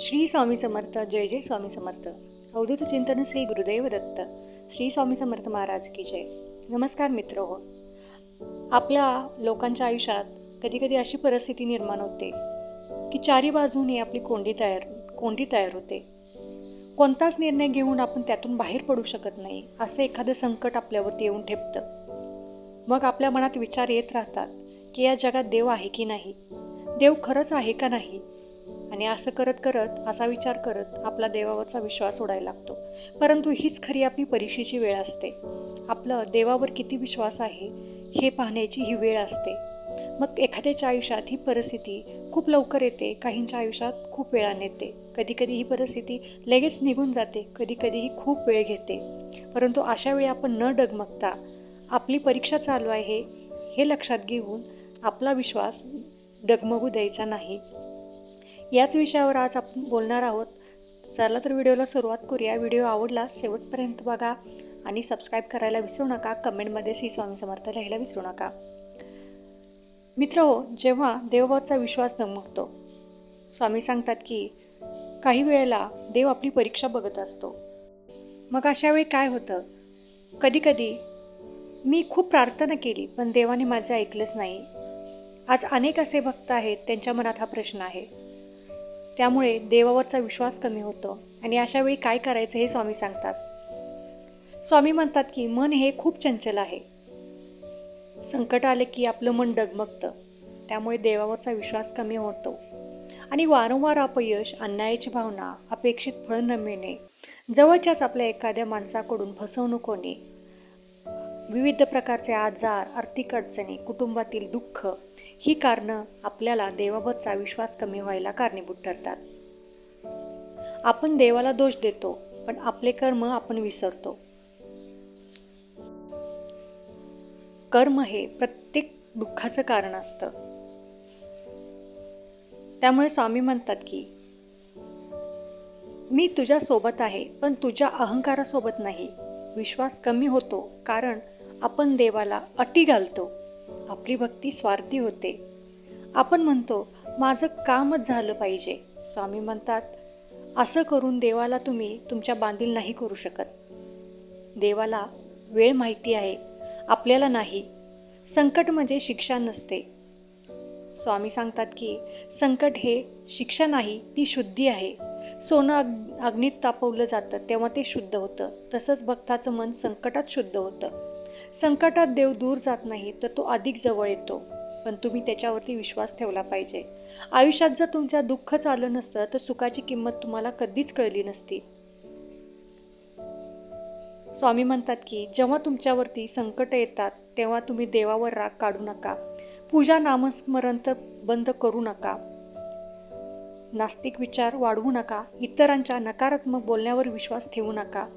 श्री स्वामी समर्थ जय जय स्वामी समर्थ. अवधूत चिंतन श्री गुरुदेव दत्त. श्री स्वामी समर्थ महाराज की जय. नमस्कार मित्र. हो आपल्या लोकांच्या आयुष्यात कधीकधी अशी परिस्थिती निर्माण होते की चारी बाजूने आपली कोंडी तयार कोंडी तयार होते. कोणताच निर्णय घेऊन आपण त्यातून बाहेर पडू शकत नाही असं एखादं संकट आपल्यावरती येऊन ठेपतं. मग आपल्या मनात विचार येत राहतात की या जगात देव आहे की नाही? देव खरंच आहे का नाही? आणि असं करत करत असा विचार करत आपला देवावरचा विश्वास उडायला लागतो. परंतु हीच खरी आपली परीक्षेची वेळ असते. आपलं देवावर किती विश्वास आहे हे पाहण्याची ही वेळ असते. मग एखाद्याच्या आयुष्यात ही परिस्थिती खूप लवकर येते काहींच्या आयुष्यात खूप वेळाने येते. कधीकधी ही परिस्थिती लगेच निघून जाते कधीकधी ही खूप वेळ घेते. परंतु अशा वेळी आपण न डगमगता आपली परीक्षा चालू आहे हे लक्षात घेऊन आपला विश्वास डगमगू द्यायचा नाही. याच विषयावर आज आपण बोलणार आहोत. चला तर व्हिडिओला सुरुवात करूया. व्हिडिओ आवडला शेवटपर्यंत बघा आणि सबस्क्राईब करायला विसरू नका. कमेंटमध्ये श्री स्वामी समर्थ लिहायला विसरू नका. मित्र हो जेव्हा देवबाबचा विश्वास डगमगतो स्वामी सांगतात की काही वेळेला देव आपली परीक्षा बघत असतो. मग अशा वेळी काय होतं? कधीकधी मी खूप प्रार्थना केली पण देवाने माझं ऐकलंच नाही. आज अनेक असे भक्त आहेत त्यांच्या मनात हा प्रश्न आहे. त्यामुळे देवावरचा विश्वास कमी होतो. आणि अशा वेळी काय करायचं हे स्वामी सांगतात. स्वामी म्हणतात की मन हे खूप चंचल आहे. संकट आले की आपलं मन डगमगतं. त्यामुळे देवावरचा विश्वास कमी होतो. आणि वारंवार अपयश अन्यायाची भावना अपेक्षित फळ न मिळणे जवळच्याच आपल्या एखाद्या माणसाकडून फसवणूक होणे विविध प्रकारचे आजार आर्थिक अडचणी कुटुंबातील दुःख ही कारणं आपल्याला देवाबतचा विश्वास कमी व्हायला कारणीभूत ठरतात. आपण देवाला दोष देतो पण आपले कर्म आपण विसरतो. कर्म हे प्रत्येक दुःखाचं कारण असतं. त्यामुळे स्वामी म्हणतात की मी तुझ्या सोबत आहे पण तुझ्या अहंकारासोबत नाही. विश्वास कमी होतो कारण आपण देवाला अटी घालतो. आपली भक्ती स्वार्थी होते. आपण म्हणतो माझं कामच झालं पाहिजे. स्वामी म्हणतात असं करून देवाला तुम्ही तुमच्या बांधील नाही करू शकत. देवाला वेळ माहिती आहे आपल्याला नाही. संकट म्हणजे शिक्षा नसते. स्वामी सांगतात की संकट हे शिक्षा नाही ती शुद्धी आहे. सोनं अग अग्नीत तापवलं जातं तेव्हा ते शुद्ध होतं. तसंच भक्ताचं मन संकटात शुद्ध होतं. संकटात देव दूर जात नाही तर तो अधिक जवळ येतो. पण तुम्ही त्याच्यावरती विश्वास ठेवला पाहिजे. आयुष्यात जर तुमच्या दुःख चाललं नसतं तर सुखाची किंमत तुम्हाला कधीच कळली नसती. स्वामी म्हणतात की जेव्हा तुमच्यावरती संकट येतात तेव्हा तुम्ही देवावर राग काढू नका. पूजा नामस्मरण तर बंद करू नका. नास्तिक विचार वाढवू नका. इतरांच्या नकारात्मक बोलण्यावर विश्वास ठेवू नका.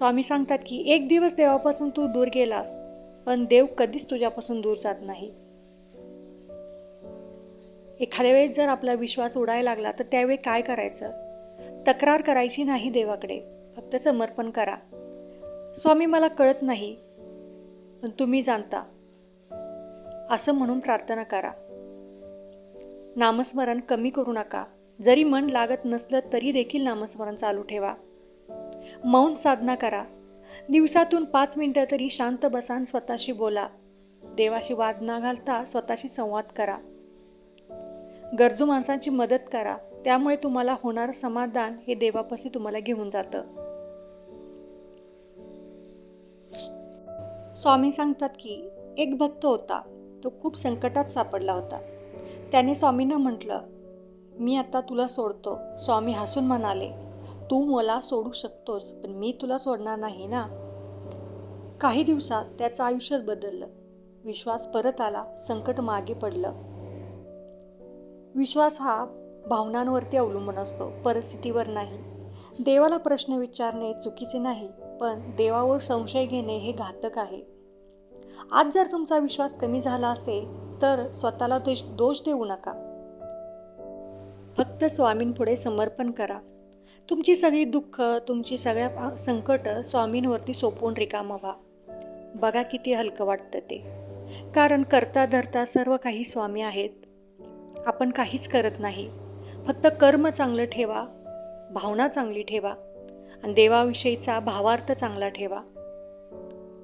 स्वामी सांगतात की एक दिवस देवापासून तू दूर गेलास पण देव कधीच तुझ्यापासून दूर जात नाही. एखाद्या वेळेस जर आपला विश्वास उडायला लागला तर त्यावेळी काय करायचं? तक्रार करायची नाही देवाकडे. फक्त समर्पण करा. स्वामी मला कळत नाही पण तुम्ही जाणता. असं म्हणून प्रार्थना करा. नामस्मरण कमी करू नका. जरी मन लागत नसलं तरी देखील नामस्मरण चालू ठेवा. मौन साधना करा. दिवसातून पाच मिनटं तरी शांत बसान स्वतःशी बोला. देवाशी वाद न घालता स्वतःशी संवाद करा. गरजू माणसांची मदत करा. त्यामुळे तुम्हाला होणारं समाधान हे देवापाशी तुम्हाला घेऊन जातं. स्वामी सांगतात की एक भक्त होता. तो खूप संकटात सापडला होता. त्याने स्वामींना म्हटलं मी आता तुला सोडतो. स्वामी हसून म्हणाले तू मला सोडू शकतोस पण मी तुला सोडणार नाही ना? काही दिवसात त्याचं आयुष्यच बदललं. विश्वास परत आला संकट मागे पडलं. विश्वास हा भावनांवरती अवलंबून असतो परिस्थितीवर नाही. देवाला प्रश्न विचारणे चुकीचे नाही पण देवावर संशय घेणे हे घातक आहे. आज जर तुमचा विश्वास कमी झाला असेल तर स्वतःला दोष दोष देऊ नका. फक्त स्वामींपुढे समर्पण करा. तुमची सगळी दुःख तुमची सगळ्या संकटं स्वामींवरती सोपवून रिकामं व्हा बघा किती हलकं वाटतं ते. कारण करता धरता सर्व काही स्वामी आहेत. आपण काहीच करत नाही. फक्त कर्म चांगलं ठेवा भावना चांगली ठेवा आणि देवाविषयीचा भावार्थ चांगला ठेवा.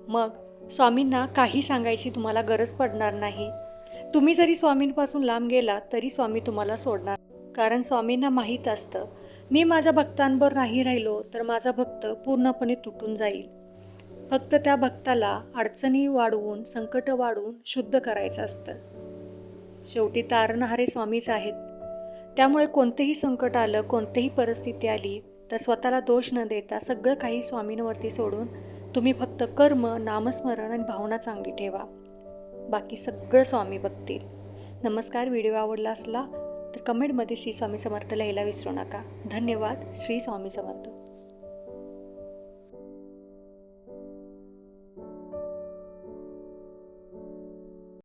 मग स्वामींना काही सांगायची तुम्हाला गरज पडणार नाही. तुम्ही जरी स्वामींपासून लांब गेला तरी स्वामी तुम्हाला सोडणार. कारण स्वामींना माहीत असतं मी माझ्या भक्तांवर नाही राहिलो तर माझा भक्त पूर्णपणे तुटून जाईल. फक्त त्या भक्ताला अडचणी वाढवून संकट वाढवून शुद्ध करायचं असतं. शेवटी तारणहारे स्वामीच आहेत. त्यामुळे कोणतेही संकट आलं कोणतीही परिस्थिती आली तर स्वतःला दोष न देता सगळं काही स्वामींवरती सोडून तुम्ही फक्त कर्म नामस्मरण आणि भावना चांगली ठेवा. बाकी सगळं स्वामी बघतील. नमस्कार व्हिडिओ आवडला असला तर कमेंटमध्ये श्री स्वामी समर्थ लिहायला विसरू नका. धन्यवाद. श्री स्वामी समर्थ.